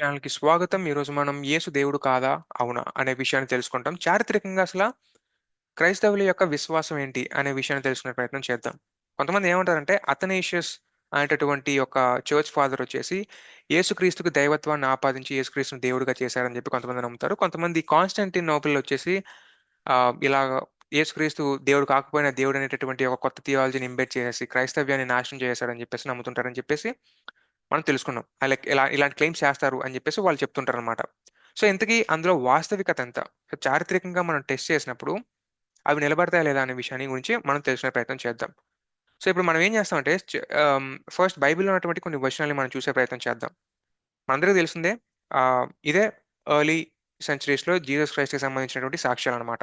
ఛానల్కి స్వాగతం. ఈరోజు మనం యేసు దేవుడు కాదా? అవునా? అనే విషయాన్ని తెలుసుకుంటాం. చారిత్రకంగా అసలు క్రైస్తవుల యొక్క విశ్వాసం ఏంటి అనే విషయాన్ని తెలుసుకునే ప్రయత్నం చేద్దాం. కొంతమంది ఏమంటారంటే అథనేషియస్ అనేటటువంటి ఒక చర్చ్ ఫాదర్ వచ్చేసి యేసుక్రీస్తుకు దైవత్వాన్ని ఆపాదించి యేసుక్రీస్తుని దేవుడిగా చేశారని చెప్పి కొంతమంది నమ్ముతారు. కొంతమంది కాన్స్టంటిన్ నోబెల్ వచ్చేసి ఇలా యేసుక్రీస్తు దేవుడు కాకపోయినా దేవుడు అనేటటువంటి ఒక కొత్త థియాలజీని ఇంబెట్ చేసేసి క్రైస్తవ్యాన్ని నాశనం చేశారని చెప్పేసి నమ్ముతుంటారని చెప్పేసి మనం తెలుసుకున్నాం. లైక్ ఇలా ఇలాంటి క్లెయిమ్స్ చేస్తారు అని చెప్పేసి వాళ్ళు చెప్తుంటారు అనమాట సో ఇంతకీ అందులో వాస్తవికత ఎంత? సో చారిత్రకంగా మనం టెస్ట్ చేసినప్పుడు అవి నిలబడతాయా లేదా అనే విషయాన్ని గురించి మనం తెలుసుకునే ప్రయత్నం చేద్దాం. సో ఇప్పుడు మనం ఏం చేస్తామంటే ఫస్ట్ బైబిల్లో ఉన్నటువంటి కొన్ని వచనాలని మనం చూసే ప్రయత్నం చేద్దాం. మనందరికీ తెలిసిందే ఇదే ఎర్లీ సెంచరీస్లో జీసస్ క్రైస్ట్కి సంబంధించినటువంటి సాక్ష్యాలు అనమాట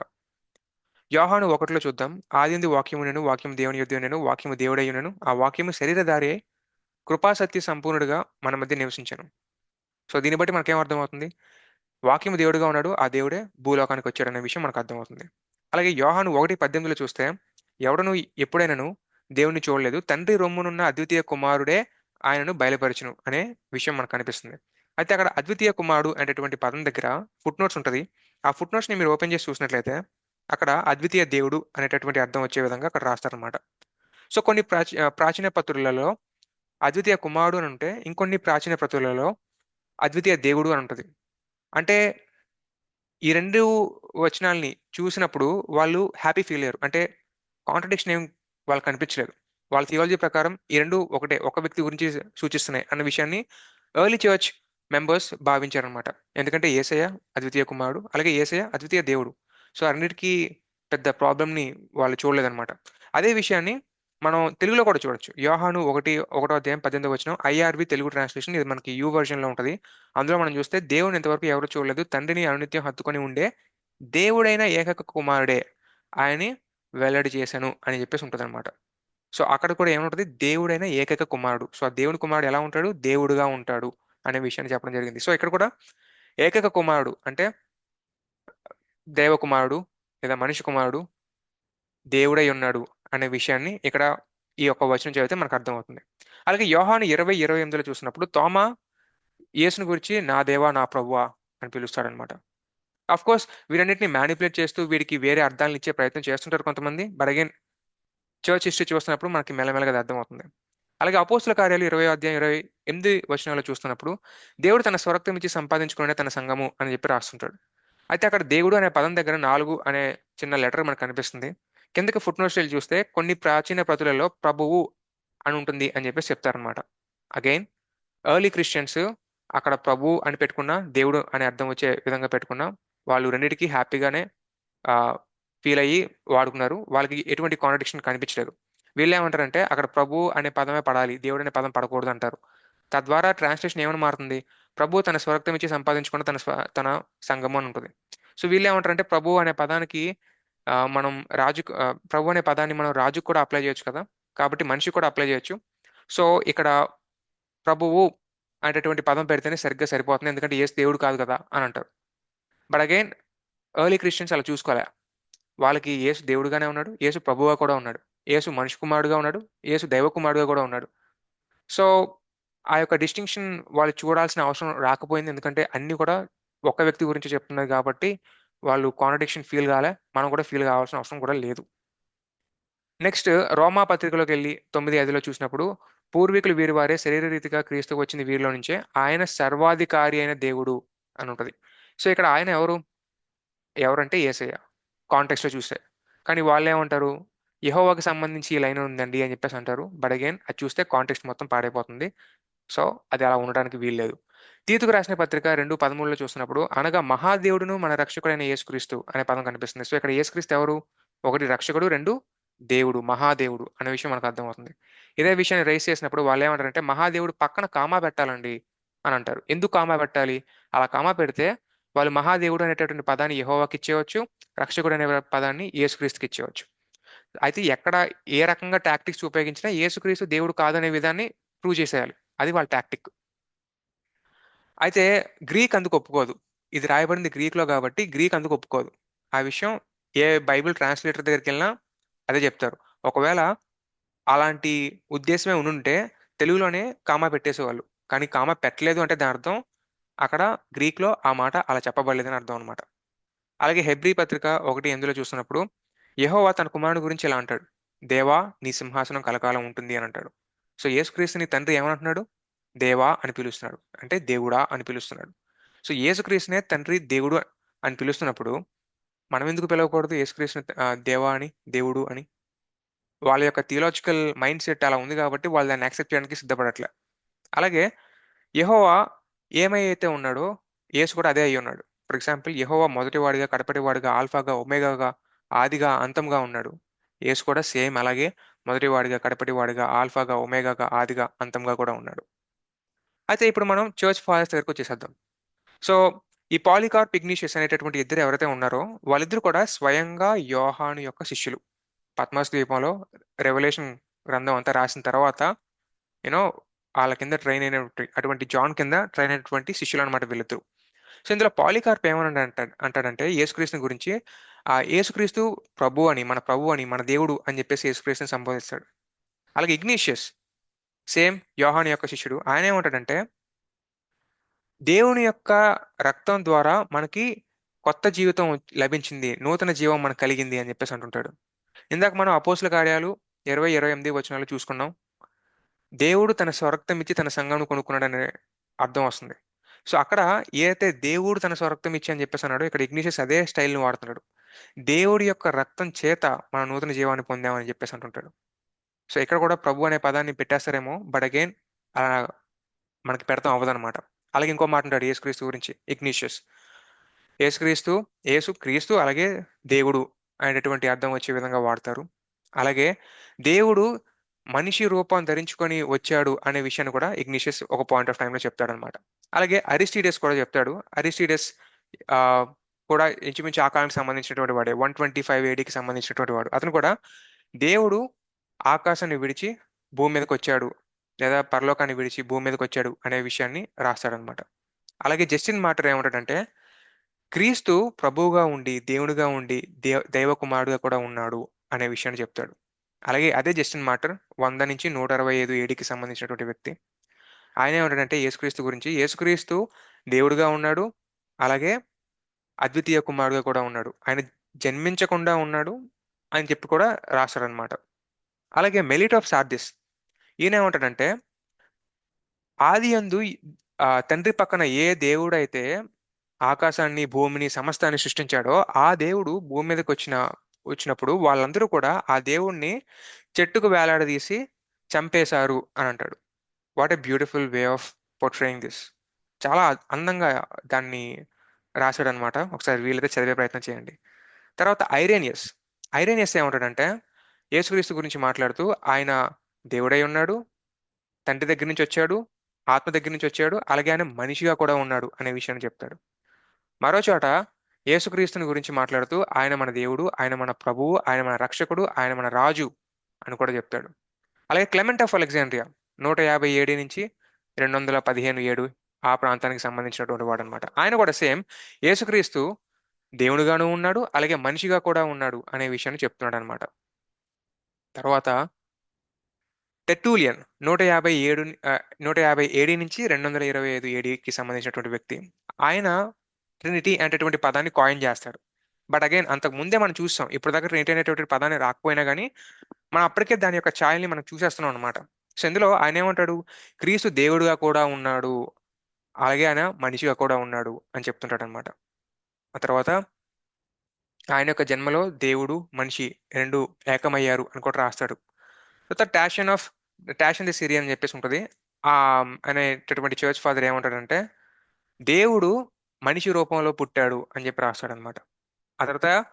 యోహాను ఒకటిలో చూద్దాం. ఆదింది వాక్యము నేను వాక్యం దేవుని యుద్ధం నేను వాక్యము దేవుడయ్యునను ఆ వాక్యము శరీరధారి అయి కృపాసత్య సంపూర్ణుడిగా మన మధ్య నివసించాను. సో దీన్ని బట్టి మనకేం అర్థమవుతుంది? వాక్యం దేవుడుగా ఉన్నాడు ఆ దేవుడే భూలోకానికి వచ్చాడు అనే విషయం మనకు అర్థమవుతుంది. అలాగే యోహాను ఒకటి పద్దెనిమిదిలో చూస్తే ఎవడను ఎప్పుడైనాను దేవుణ్ణి చూడలేదు తండ్రి రొమ్మునున్న అద్వితీయ కుమారుడే ఆయనను బయలుపరచును అనే విషయం మనకు కనిపిస్తుంది. అయితే అక్కడ అద్వితీయ కుమారుడు అనేటటువంటి పదం దగ్గర ఫుట్ నోట్స్ ఉంటుంది. ఆ ఫుట్ నోట్స్ని మీరు ఓపెన్ చేసి చూసినట్లయితే అక్కడ అద్వితీయ దేవుడు అనేటటువంటి అర్థం వచ్చే విధంగా అక్కడ రాస్తారనమాట సో కొన్ని ప్రాచీన పత్రులలో అద్వితీయ కుమారుడు అని ఉంటే ఇంకొన్ని ప్రాచీన ప్రతులలో అద్వితీయ దేవుడు అని ఉంటుంది. అంటే ఈ రెండు వచనాల్ని చూసినప్పుడు వాళ్ళు హ్యాపీ ఫీల్ అయ్యారు. అంటే కాంట్రడిక్షన్ ఏం వాళ్ళకి కనిపించలేదు వాళ్ళ థియాలజీ ప్రకారం ఈ రెండు ఒకటే ఒక వ్యక్తి గురించి సూచిస్తున్నాయి అన్న విషయాన్ని ఎర్లీ చర్చ్ మెంబర్స్ భావించారనమాట ఎందుకంటే ఏసయ్య అద్వితీయ కుమారుడు అలాగే ఏసయ్య అద్వితీయ దేవుడు. సో అన్నిటికీ పెద్ద ప్రాబ్లమ్ని వాళ్ళు చూడలేదన్నమాట. అదే విషయాన్ని మనం తెలుగులో కూడా చూడొచ్చు. యోహాను ఒకటి ఒకటో అధ్యాయం పద్దెనిమిది వచ్చిన ఐఆర్వి తెలుగు ట్రాన్స్లేషన్ ఇది మనకి యూ వెర్షన్లో ఉంటుంది. అందులో మనం చూస్తే దేవుని ఇంతవరకు ఎవరు చూడలేదు తండ్రిని అనునిత్యం హత్తుకొని ఉండే దేవుడైన ఏకైక కుమారుడే. ఆయన్ని వెల్లడి చేశాను అని చెప్పేసి ఉంటుంది అనమాట సో అక్కడ కూడా ఏముంటుంది? దేవుడైన ఏకైక కుమారుడు. సో ఆ దేవుని కుమారుడు ఎలా ఉంటాడు? దేవుడుగా ఉంటాడు అనే విషయాన్ని చెప్పడం జరిగింది. సో ఇక్కడ కూడా ఏకైక కుమారుడు అంటే దేవకుమారుడు లేదా మనిషి కుమారుడు దేవుడై ఉన్నాడు. అనే విషయాన్ని ఇక్కడ ఈ యొక్క వచనం చదివితే మనకు అర్థమవుతుంది. అలాగే యోహాను ఇరవై ఇరవై ఎనిమిదిలో చూసినప్పుడు తోమా యేసుని గురించి నా దేవా నా ప్రభువా అని పిలుస్తాడనమాట అఫ్ కోర్స్ వీరన్నిటిని మ్యానిపులేట్ చేస్తూ వీడికి వేరే అర్థాలను ఇచ్చే ప్రయత్నం చేస్తుంటారు కొంతమంది. బట్ అగైన్ చర్చ్ హిస్టరీ చూస్తున్నప్పుడు మనకి మెల్లమెల్లగా అది అర్థమవుతుంది. అలాగే అపోస్తుల కార్యాలు ఇరవై అధ్యాయం ఇరవై ఎనిమిది వచనాలు చూస్తున్నప్పుడు దేవుడు తన స్వరక్తం ఇచ్చి సంపాదించుకునే తన సంఘము అని చెప్పి రాస్తుంటాడు. అయితే అక్కడ దేవుడు అనే పదం దగ్గర నాలుగు అనే చిన్న లెటర్ మనకు కనిపిస్తుంది. కిందకి ఫుట్ నోట్స్ చూస్తే కొన్ని ప్రాచీన ప్రతులలో ప్రభువు అని ఉంటుంది అని చెప్పేసి చెప్తారనమాట అగైన్ ఎర్లీ క్రిస్టియన్స్ అక్కడ ప్రభు అని పెట్టుకున్న దేవుడు అనే అర్థం వచ్చే విధంగా పెట్టుకున్న వాళ్ళు రెండింటికి హ్యాపీగానే ఫీల్ అయ్యి వాడుకున్నారు. వాళ్ళకి ఎటువంటి కాంట్రడిక్షన్ కనిపించలేదు. వీళ్ళు ఏమంటారంటే అక్కడ ప్రభు అనే పదమే పడాలి దేవుడు అనే పదం పడకూడదు అంటారు. తద్వారా ట్రాన్స్లేషన్ ఏమైనా మారుతుంది? ప్రభు తన స్వరక్తం ఇచ్చి సంపాదించుకున్న తన స్వ తన సంగమం అని ఉంటుంది. సో వీళ్ళు ఏమంటారంటే ప్రభు అనే పదానికి మనం రాజు ప్రభు అనే పదాన్ని మనం రాజుకు కూడా అప్లై చేయొచ్చు కదా? కాబట్టి మనిషి కూడా అప్లై చేయొచ్చు. సో ఇక్కడ ప్రభువు అనేటటువంటి పదం పెడితేనే సరిగ్గా సరిపోతుంది. ఎందుకంటే ఏసు దేవుడు కాదు కదా అని అంటారు. బట్ అగైన్ ఎర్లీ క్రిస్టియన్స్ అలా చూసుకోలే. వాళ్ళకి యేసు దేవుడుగానే ఉన్నాడు యేసు ప్రభువుగా కూడా ఉన్నాడు యేసు మనిషి కుమారుడుగా ఉన్నాడు యేసు దైవ కుమారుడుగా కూడా ఉన్నాడు. సో ఆ యొక్క డిస్టింక్షన్ వాళ్ళు చూడాల్సిన అవసరం రాకపోయింది. ఎందుకంటే అన్ని కూడా ఒక వ్యక్తి గురించి చెప్తున్నారు కాబట్టి వాళ్ళు కాంట్రడిక్షన్ ఫీల్ కాలే మనం కూడా ఫీల్ కావాల్సిన అవసరం కూడా లేదు. నెక్స్ట్ రోమా పత్రికలోకి వెళ్ళి తొమ్మిది ఐదులో చూసినప్పుడు పూర్వీకులు వీరి వారే శరీర రీతిగా క్రీస్తుకు వచ్చింది వీరిలో నుంచే ఆయన సర్వాధికారి అయిన దేవుడు అని ఉంటుంది. సో ఇక్కడ ఆయన ఎవరు? ఎవరంటే ఏసయ్య. కాంటెక్స్లో చూస్తే. కానీ వాళ్ళు ఏమంటారు? యహోవాకి సంబంధించి ఈ లైన్ ఉందండి అని చెప్పేసి అంటారు. బట్ అగైన్ అది చూస్తే కాంటెక్స్ట్ మొత్తం పాడైపోతుంది. సో అది అలా ఉండడానికి వీల్లేదు. తీతుకు రాసిన పత్రిక రెండు పదమూడులో చూసినప్పుడు అనగా మహాదేవుడును మన రక్షకుడైన యేసుక్రీస్తు అనే పదం కనిపిస్తుంది. సో ఇక్కడ యేసుక్రీస్తు ఎవరు? ఒకటి రక్షకుడు రెండు దేవుడు మహాదేవుడు అనే విషయం మనకు అర్థమవుతుంది. ఇదే విషయాన్ని రైస్ చేసినప్పుడు వాళ్ళు ఏమంటారంటే మహాదేవుడు పక్కన కామా పెట్టాలండి అని అంటారు. ఎందుకు కామా పెట్టాలి? అలా కామా పెడితే వాళ్ళు మహాదేవుడు అనేటటువంటి పదాన్ని యహోవాకి ఇచ్చేయవచ్చు రక్షకుడు అనే పదాన్ని యేసుక్రీస్తుకి ఇచ్చేయవచ్చు అయితే ఎక్కడ ఏ రకంగా టాక్టిక్స్ ఉపయోగించినా యేసుక్రీస్తు దేవుడు కాదనే విధాన్ని ప్రూవ్ చేసేయాలి. అది వాళ్ళ టాక్టిక్. అయితే గ్రీక్ అందుకు ఒప్పుకోదు. ఇది రాయబడింది గ్రీక్లో కాబట్టి గ్రీక్ అందుకు ఒప్పుకోదు. ఆ విషయం ఏ బైబిల్ ట్రాన్స్లేటర్ దగ్గరికి వెళ్ళినా అదే చెప్తారు. ఒకవేళ అలాంటి ఉద్దేశమే ఉండుంటే తెలుగులోనే కామా పెట్టేసేవాళ్ళు. కానీ కామ పెట్టలేదు అంటే దాని అర్థం అక్కడ గ్రీక్లో ఆ మాట అలా చెప్పబడలేదని అర్థం అనమాట అలాగే హెబ్రీ పత్రిక ఒకటి ఎందులో చూస్తున్నప్పుడు యహోవా తన కుమారుని గురించి ఇలా అంటాడు. దేవా నీ సింహాసనం కలకాలం ఉంటుంది అని అంటాడు. సో యేసుక్రీస్తుని తండ్రి ఏమంటున్నాడు దేవా అని పిలుస్తున్నాడు. అంటే దేవుడా అని పిలుస్తున్నాడు. సో యేసుక్రీస్తునే తండ్రి దేవుడు అని పిలుస్తున్నప్పుడు మనం ఎందుకు పిలవకూడదు? యేసుక్రీస్తుని దేవా అని దేవుడు అని? వాళ్ళ యొక్క థియలాజికల్ మైండ్ సెట్ అలా ఉంది కాబట్టి వాళ్ళు దాన్ని యాక్సెప్ట్ చేయడానికి సిద్ధపడట్లే. అలాగే యహోవా ఏమై అయితే ఉన్నాడో యేసు కూడా అదే అయి ఉన్నాడు. ఫర్ ఎగ్జాంపుల్ యహోవా మొదటివాడిగా కడపటివాడిగా ఆల్ఫాగా ఒమేగాగా ఆదిగా అంతంగా ఉన్నాడు. యేసు కూడా సేమ్ అలాగే మొదటివాడిగా కడపటివాడిగా ఆల్ఫాగా ఒమేగాగా ఆదిగా అంతంగా కూడా ఉన్నాడు. అయితే ఇప్పుడు మనం చర్చ్ ఫాదర్స్ దగ్గరకు వచ్చేసేద్దాం. సో ఈ పాలికార్ప్ ఇగ్నిషియస్ అనేటటువంటి ఇద్దరు ఎవరైతే ఉన్నారో వాళ్ళిద్దరు కూడా స్వయంగా యోహాను యొక్క శిష్యులు. పద్మాస్ ద్వీపంలో రెవల్యూషన్ గ్రంథం అంతా రాసిన తర్వాత యూనో వాళ్ళ కింద ట్రైన్ అయిన అటువంటి జాన్ కింద ట్రైన్ అయినటువంటి శిష్యులు అనమాట వీళ్ళిద్దరు. సో ఇందులో పాలికార్ప్ ఏమని అంటాడు అంటాడంటే యేసుక్రీస్తుని గురించి ఆ యేసుక్రీస్తు ప్రభు అని మన ప్రభు అని మన దేవుడు అని చెప్పేసి యేసుక్రీస్తుని సంబోధిస్తాడు. అలాగే ఇగ్నీషియస్ సేమ్ యోహాన్ యొక్క శిష్యుడు ఆయన ఏమంటాడంటే దేవుని యొక్క రక్తం ద్వారా మనకి కొత్త జీవితం లభించింది నూతన జీవం మనకు కలిగింది అని చెప్పేసి అంటుంటాడు. ఇందాక మనం అపోసుల కార్యాలు ఇరవై ఇరవై ఎనిమిది వచనాలు చూసుకున్నాం. దేవుడు తన స్వరక్తం ఇచ్చి తన సంఘం కొనుక్కున్నాడు అనే అర్థం వస్తుంది. సో అక్కడ ఏదైతే దేవుడు తన స్వరక్తం ఇచ్చి అని చెప్పేసి అన్నాడు ఇక్కడ ఇగ్నిషియస్ అదే స్టైల్ని వాడుతున్నాడు. దేవుడి యొక్క రక్తం చేత మన నూతన జీవాన్ని పొందామని చెప్పేసి అంటుంటాడు. సో ఇక్కడ కూడా ప్రభు అనే పదాన్ని పెట్టేస్తారేమో బట్ అగైన్ అలా మనకి పెడతాం అవ్వదనమాట అలాగే ఇంకో మాట అంటాడు యేసుక్రీస్తు గురించి ఇగ్నీషియస్. యేసుక్రీస్తు యేసు క్రీస్తు అలాగే దేవుడు అనేటటువంటి అర్థం వచ్చే విధంగా వాడతారు. అలాగే దేవుడు మనిషి రూపం ధరించుకొని వచ్చాడు అనే విషయాన్ని కూడా ఇగ్నిషియస్ ఒక పాయింట్ ఆఫ్ టైంలో చెప్తాడనమాట అలాగే అరిస్టీడెస్ కూడా చెప్తాడు. అరిస్టీడెస్ కూడా ఇంచుమించు ఆ కాలానికి సంబంధించినటువంటి వాడే వన్ ట్వంటీ ఫైవ్ ఏడీకి సంబంధించినటువంటి వాడు. అతను కూడా దేవుడు ఆకాశాన్ని విడిచి భూమి మీదకి వచ్చాడు లేదా పరలోకాన్ని విడిచి భూమి మీదకి వచ్చాడు అనే విషయాన్ని రాస్తాడనమాట అలాగే జస్టిన్ మాటర్ ఏమంటాడంటే క్రీస్తు ప్రభువుగా ఉండి దేవుడిగా ఉండి దేవ దైవకుమారుడుగా కూడా ఉన్నాడు అనే విషయాన్ని చెప్తాడు. అలాగే అదే జస్టిన్ మాటర్ వంద నుంచి నూట అరవై ఐదు ఏడికి సంబంధించినటువంటి వ్యక్తి. ఆయన ఏమంటాడంటే యేసుక్రీస్తు గురించి యేసుక్రీస్తు దేవుడుగా ఉన్నాడు అలాగే అద్వితీయ కుమారుడుగా కూడా ఉన్నాడు. ఆయన జన్మించకుండా ఉన్నాడు అని చెప్పి కూడా రాస్తాడనమాట అలాగే మెలిట్ ఆఫ్ సార్దిస్ ఈయన ఏమంటాడంటే ఆది అందు తండ్రి పక్కన ఏ దేవుడైతే ఆకాశాన్ని భూమిని సమస్తాన్ని సృష్టించాడో ఆ దేవుడు భూమి మీదకి వచ్చిన వచ్చినప్పుడు వాళ్ళందరూ కూడా ఆ దేవుణ్ణి చెట్టుకు వేలాడదీసి చంపేశారు అని అంటాడు what a beautiful way of portraying this చాలా అందంగా దాన్ని రాశాడు అనమాట ఒకసారి వీలైతే చదివే ప్రయత్నం చేయండి. తర్వాత ఐరేనియస్. ఐరేనియస్ ఏమంటాడంటే యేసుక్రీస్తు గురించి మాట్లాడుతూ ఆయన దేవుడై ఉన్నాడు తండ్రి దగ్గర నుంచి వచ్చాడు ఆత్మ దగ్గర నుంచి వచ్చాడు అలాగే ఆయన మనిషిగా కూడా ఉన్నాడు అనే విషయాన్ని చెప్తాడు. మరో చోట యేసుక్రీస్తుని గురించి మాట్లాడుతూ ఆయన మన దేవుడు ఆయన మన ప్రభువు ఆయన మన రక్షకుడు ఆయన మన రాజు అని కూడా చెప్తాడు. అలాగే క్లెమెంట్ ఆఫ్ అలెగ్జాండ్రియా నూట యాభై ఏడు నుంచి రెండు వందల పదిహేను ఏడు ఆ ప్రాంతానికి సంబంధించినటువంటి వాడు అనమాట ఆయన కూడా సేమ్ యేసుక్రీస్తు దేవుడుగాను ఉన్నాడు అలాగే మనిషిగా కూడా ఉన్నాడు అనే విషయాన్ని చెప్తున్నాడు అనమాట తర్వాత టెట్టూలియన్ నూట యాభై ఏడు నూట యాభై ఏడి నుంచి రెండు వందల ఇరవై ఐదు ఏడికి సంబంధించినటువంటి వ్యక్తి. ఆయన ట్రినిటీ అనేటటువంటి పదాన్ని కాయిన్ చేస్తాడు. బట్ అగైన్ అంతకు ముందే మనం చూస్తాం ఇప్పుడు దాకా ట్రినిటీ అనేటటువంటి పదాన్ని రాకపోయినా కానీ మనం అప్పటికే దాని యొక్క ఛాయల్ని మనం చూసేస్తున్నాం అనమాట సో ఇందులో ఆయన ఏమంటాడు? క్రీస్తు దేవుడుగా కూడా ఉన్నాడు. అలాగే ఆయన మనిషిగా కూడా ఉన్నాడు అని చెప్తుంటాడు అనమాట ఆ తర్వాత ఆయన యొక్క జన్మలో దేవుడు మనిషి రెండు ఏకమయ్యారు అని కూడా రాస్తాడు. తర్వాత టాషన్ ఆఫ్ టాషన్ ది సిరి అని చెప్పేసి ఉంటుంది. ఆ అనేటటువంటి చర్చ్ ఫాదర్ ఏమంటాడంటే దేవుడు మనిషి రూపంలో పుట్టాడు అని చెప్పి రాస్తాడు అనమాట ఆ తర్వాత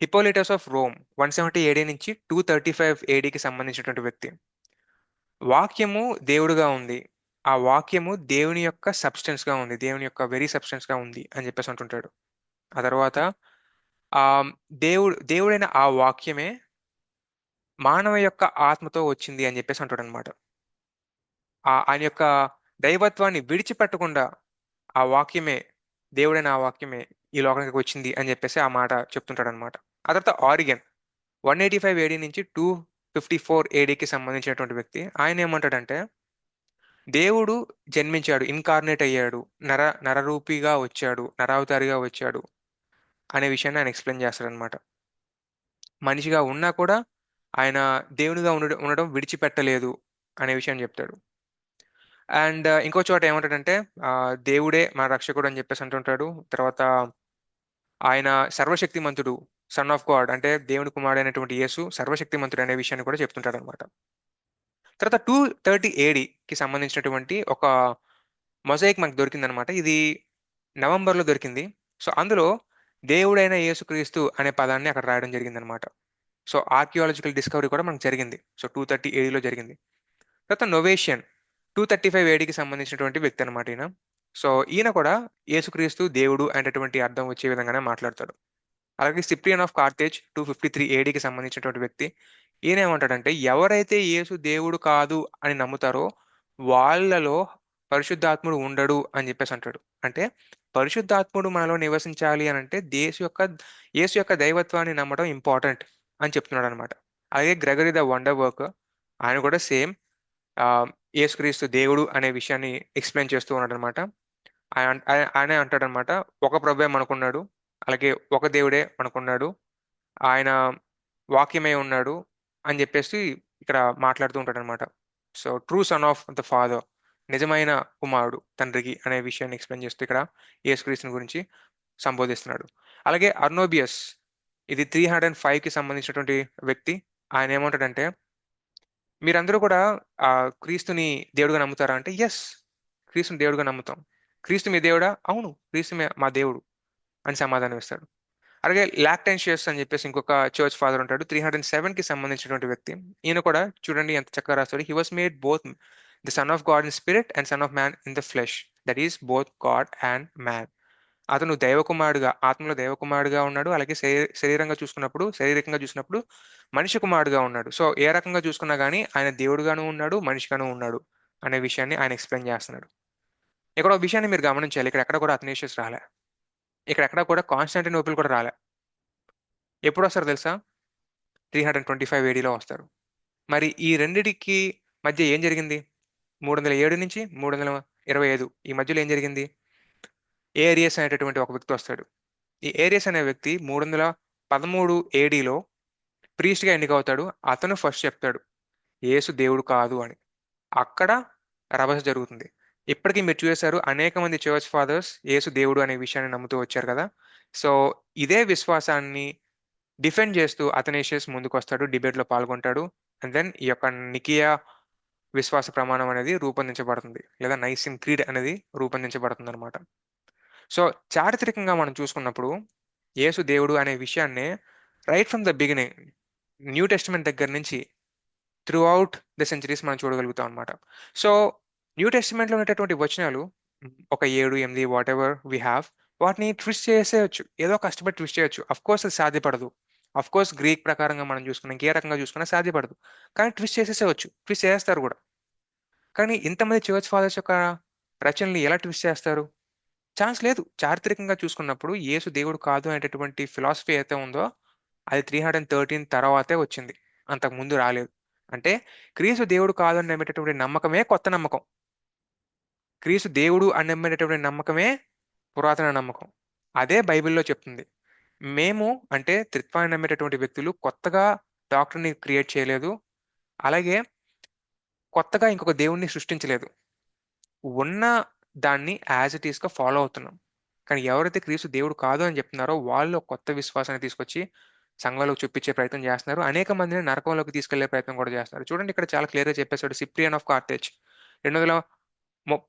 Hippolytus of Rome one seventy AD నుంచి టూ థర్టీ ఫైవ్ ఏడీకి సంబంధించినటువంటి వ్యక్తి. వాక్యము దేవుడుగా ఉంది. ఆ వాక్యము దేవుని యొక్క సబ్స్టెన్స్గా ఉంది. దేవుని యొక్క వెరీ సబ్స్టెన్స్గా ఉంది అని చెప్పేసి అంటుంటాడు. ఆ తర్వాత ఆ దేవుడు దేవుడైన ఆ వాక్యమే మానవ యొక్క ఆత్మతో వచ్చింది అని చెప్పేసి అంటాడు అనమాట ఆ ఆయన యొక్క దైవత్వాన్ని విడిచిపెట్టకుండా ఆ వాక్యమే దేవుడైన ఆ వాక్యమే ఈ లోకానికి వచ్చింది అని చెప్పేసి ఆ మాట చెప్తుంటాడు అనమాట ఆ తర్వాత Origen one eighty five AD నుంచి టూ ఫిఫ్టీ ఫోర్ ఏడీకి సంబంధించినటువంటి వ్యక్తి ఆయన ఏమంటాడంటే దేవుడు జన్మించాడు ఇన్కార్నేట్ అయ్యాడు నర నరరూపిగా వచ్చాడు నరావతారిగా వచ్చాడు అనే విషయాన్ని ఆయన ఎక్స్ప్లెయిన్ చేస్తాడనమాట మనిషిగా ఉన్నా కూడా ఆయన దేవునిగా ఉండడం ఉండడం విడిచిపెట్టలేదు అనే విషయాన్ని చెప్తాడు. అండ్ ఇంకో చోట ఏమంటాడంటే దేవుడే మన రక్షకుడు అని చెప్పేసి అంటుంటాడు తర్వాత ఆయన సర్వశక్తిమంతుడు సన్ ఆఫ్ గాడ్ అంటే దేవుని కుమారుడు అనేటువంటి యేసు సర్వశక్తిమంతుడు అనే విషయాన్ని కూడా చెప్తుంటాడు అనమాట తర్వాత టూ థర్టీ ఏడికి సంబంధించినటువంటి ఒక మొజాయిక్ మనకు దొరికిందనమాట ఇది నవంబర్లో దొరికింది. సో అందులో దేవుడైన యేసుక్రీస్తు అనే పదాన్ని అక్కడ రాయడం జరిగిందనమాట. సో ఆర్కియాలజికల్ డిస్కవరీ కూడా మనకు జరిగింది. సో టూ థర్టీ ఏడీలో జరిగింది. తర్వాత నొవేషియన్ టూ థర్టీ ఫైవ్ ఏడీకి సంబంధించినటువంటి వ్యక్తి అనమాట ఈయన. సో ఈయన కూడా యేసుక్రీస్తు దేవుడు అనేటటువంటి అర్థం వచ్చే విధంగానే మాట్లాడతాడు. అలాగే Cyprian of Carthage two fifty three ఏడీకి సంబంధించినటువంటి వ్యక్తి ఈయన ఏమంటాడంటే ఎవరైతే యేసు దేవుడు కాదు అని నమ్ముతారో వాళ్ళలో పరిశుద్ధాత్ముడు ఉండడు అని చెప్పేసి అంటాడు. అంటే పరిశుద్ధాత్ముడు మనలో నివసించాలి అని అంటే దేశ యొక్క యేసు యొక్క దైవత్వాన్ని నమ్మడం ఇంపార్టెంట్ అని చెప్తున్నాడు అనమాట అలాగే గ్రెగరీ ద వండర్ వర్క్ ఆయన కూడా సేమ్ యేసుక్రీస్తు దేవుడు అనే విషయాన్ని ఎక్స్ప్లెయిన్ చేస్తూ ఉన్నాడు అనమాట ఆయన ఆయన- ఆయనే అంటాడనమాట ఒక ప్రభే మనకున్నాడు అలాగే ఒక దేవుడే మనకున్నాడు ఆయన వాక్యమై ఉన్నాడు అని చెప్పేసి ఇక్కడ మాట్లాడుతూ ఉంటాడు అనమాట so true son of the father నిజమైన కుమారుడు తండ్రికి అనే విషయాన్ని ఎక్స్ప్లెయిన్ చేస్తూ ఇక్కడ యేసుక్రీస్తుని గురించి సంబోధిస్తున్నాడు. అలాగే అర్నోబియస్ ఇది త్రీ హండ్రెడ్ అండ్ ఫైవ్కి సంబంధించినటువంటి వ్యక్తి. ఆయన ఏమంటాడంటే మీరందరూ కూడా ఆ క్రీస్తుని దేవుడుగా నమ్ముతారా? అంటే ఎస్ క్రీస్తుని దేవుడుగా నమ్ముతాం. క్రీస్తు మీ దేవుడా? అవును క్రీస్తు మీ- మా దేవుడు అని సమాధానం ఇస్తాడు. అలాగే లాక్టెన్షియస్ అని చెప్పేసి ఇంకొక చర్చ్ ఫాదర్ ఉంటాడు. త్రీ హండ్రెడ్ సెవెన్కి సంబంధించినటువంటి వ్యక్తి. ఈయన కూడా చూడండి ఎంత చక్కగా రాస్తాడు. He was made both the son of God in spirit and son of man in the flesh. That is both God and man అతను దైవకుమారుడుగా ఆత్మలో దైవకుమారుడుగా ఉన్నాడు. అలాగే శరీ- శరీరంగా చూసుకున్నప్పుడు శారీరకంగా చూసినప్పుడు మనిషి కుమారుడుగా ఉన్నాడు. సో ఏ రకంగా చూసుకున్నా కానీ ఆయన దేవుడుగాను ఉన్నాడు మనిషిగాను ఉన్నాడు అనే విషయాన్ని ఆయన ఎక్స్ప్లెయిన్ చేస్తున్నాడు. ఇక్కడ ఒక విషయాన్ని మీరు గమనించాలి. ఇక్కడ ఎక్కడ కూడా అథనేషియస్ రాలే. ఇక్కడ ఎక్కడ కూడా కాన్స్టాంటినోపిల్ కూడా రాలే. ఎప్పుడు వస్తారు తెలుసా? త్రీ హండ్రెడ్ ట్వంటీ ఫైవ్ ఏడీలో వస్తారు. మరి ఈ రెండిటికి మధ్య ఏం జరిగింది? మూడు వందల ఏడు నుంచి మూడు వందల ఇరవై ఐదు. ఈ మధ్యలో ఏం జరిగింది? ఏరియస్ అనేటటువంటి ఒక వ్యక్తి వస్తాడు. ఈ ఏరియస్ అనే వ్యక్తి మూడు వందల పదమూడు ఏడీలో ప్రీస్ట్గా ఎన్నికవుతాడు అతను ఫస్ట్ చెప్తాడు యేసు దేవుడు కాదు అని. అక్కడ రభస జరుగుతుంది. ఇప్పటికీ మీరు చూసారు అనేక మంది చర్చ్ ఫాదర్స్ యేసు దేవుడు అనే విషయాన్ని నమ్ముతూ వచ్చారు కదా. సో ఇదే విశ్వాసాన్ని డిఫెండ్ చేస్తూ అతనేషియస్ ముందుకు వస్తాడు డిబేట్లో పాల్గొంటాడు. అండ్ దెన్ ఈ యొక్క నికియా విశ్వాస ప్రమాణం అనేది రూపొందించబడుతుంది. లేదా నైసిన్ క్రీడ్ అనేది రూపొందించబడుతుంది అనమాట సో చారిత్రకంగా మనం చూసుకున్నప్పుడు యేసు దేవుడు అనే విషయాన్ని right from the beginning New Testament దగ్గర నుంచి త్రూ అవుట్ ద సెంచరీస్ మనం చూడగలుగుతాం అనమాట సో న్యూ టెస్టిమెంట్లో ఉండేటటువంటి వచనాలు ఒక ఏడు ఎనిమిది వాట్ ఎవర్ వీ హ్యావ్ వాటిని ట్విస్ట్ చేసేయచ్చు. ఏదో కష్టపడి ట్విస్ట్ చేయొచ్చు. అఫ్ కోర్స్ అది సాధ్యపడదు. అఫ్ కోర్స్ గ్రీక్ ప్రకారంగా మనం చూసుకున్నాం ఇంకే రకంగా చూసుకున్నా సాధ్యపడదు. కానీ ట్విస్ట్ చేసేసేవచ్చు. ట్విస్ట్ చేస్తారు కూడా. కానీ ఇంతమంది చర్చ్ ఫాదర్స్ యొక్క రచనలు ఎలా ట్విస్ట్ చేస్తారు? ఛాన్స్ లేదు. చారిత్రకంగా చూసుకున్నప్పుడు యేసు దేవుడు కాదు అనేటటువంటి ఫిలాసఫీ అయితే ఉందో అది త్రీ హండ్రెడ్ అండ్ థర్టీన్ తర్వాతే వచ్చింది. అంతకు ముందు రాలేదు. అంటే క్రీస్తు దేవుడు కాదు అని నమ్మేటటువంటి నమ్మకమే కొత్త నమ్మకం. క్రీస్తు దేవుడు అని నమ్మేటటువంటి నమ్మకమే పురాతన నమ్మకం. అదే బైబిల్లో చెప్తుంది. మేము అంటే త్రిత్వాన్ని నమ్మేటటువంటి వ్యక్తులు కొత్తగా డాక్టర్ని క్రియేట్ చేయలేదు. అలాగే కొత్తగా ఇంకొక దేవుణ్ణి సృష్టించలేదు. ఉన్న దాన్ని యాజ్ ఇట్ ఈస్గా ఫాలో అవుతున్నాం. కానీ ఎవరైతే క్రీస్తు దేవుడు కాదు అని చెప్తున్నారో వాళ్ళు కొత్త విశ్వాసాన్ని తీసుకొచ్చి సంఘంలోకి చూపించే ప్రయత్నం చేస్తున్నారు. అనేక మందిని నరకంలోకి తీసుకెళ్ళే ప్రయత్నం కూడా చేస్తున్నారు. చూడండి ఇక్కడ చాలా క్లియర్గా చెప్పేశాడు సిప్రియన్ ఆఫ్ కార్టేజ్ రెండు వందల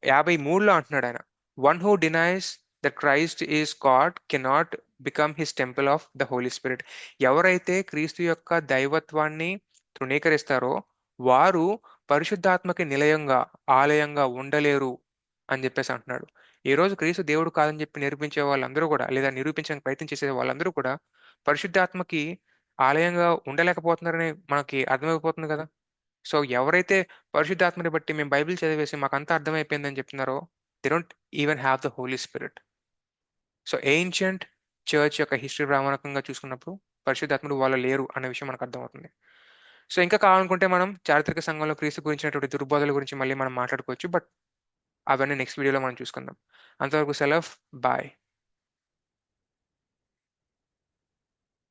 యాభై మూడులో అంటున్నాడు ఆయన. One who denies the Christ is God cannot become his temple of the Holy Spirit ఎవరైతే క్రీస్తు యొక్క దైవత్వాన్ని తృణీకరిస్తారో వారు పరిశుద్ధాత్మకి నిలయంగా ఆలయంగా ఉండలేరు అని చెప్పేసి అంటున్నాడు. ఈ రోజు క్రీస్తు దేవుడు కాదని చెప్పి నిరూపించే వాళ్ళందరూ కూడా లేదా నిరూపించడానికి ప్రయత్నం చేసే వాళ్ళందరూ కూడా పరిశుద్ధాత్మకి ఆలయంగా ఉండలేకపోతున్నారని మనకి అర్థమైపోతుంది కదా. సో ఎవరైతే పరిశుద్ధాత్మని బట్టి మేము బైబిల్ చదివేసి మాకు అర్థమైపోయిందని చెప్తున్నారో they don't even have the Holy Spirit so ancient church యొక్క హిస్టరీ ప్రామాణికంగా చూసుకున్నప్పుడు పరిశుద్ధాత్ముడు వాళ్ళు లేరు అనే విషయం మనకు అర్థమవుతుంది. సో ఇంకా కావాలనుకుంటే మనం చారిత్రక సంఘంలో క్రీస్తు గురించినటువంటి దుర్బోధల గురించి మళ్ళీ మనం మాట్లాడుకోవచ్చు బట్ అవన్నీ నెక్స్ట్ వీడియోలో మనం చూసుకుందాం. అంతవరకు సెలవు బాయ్.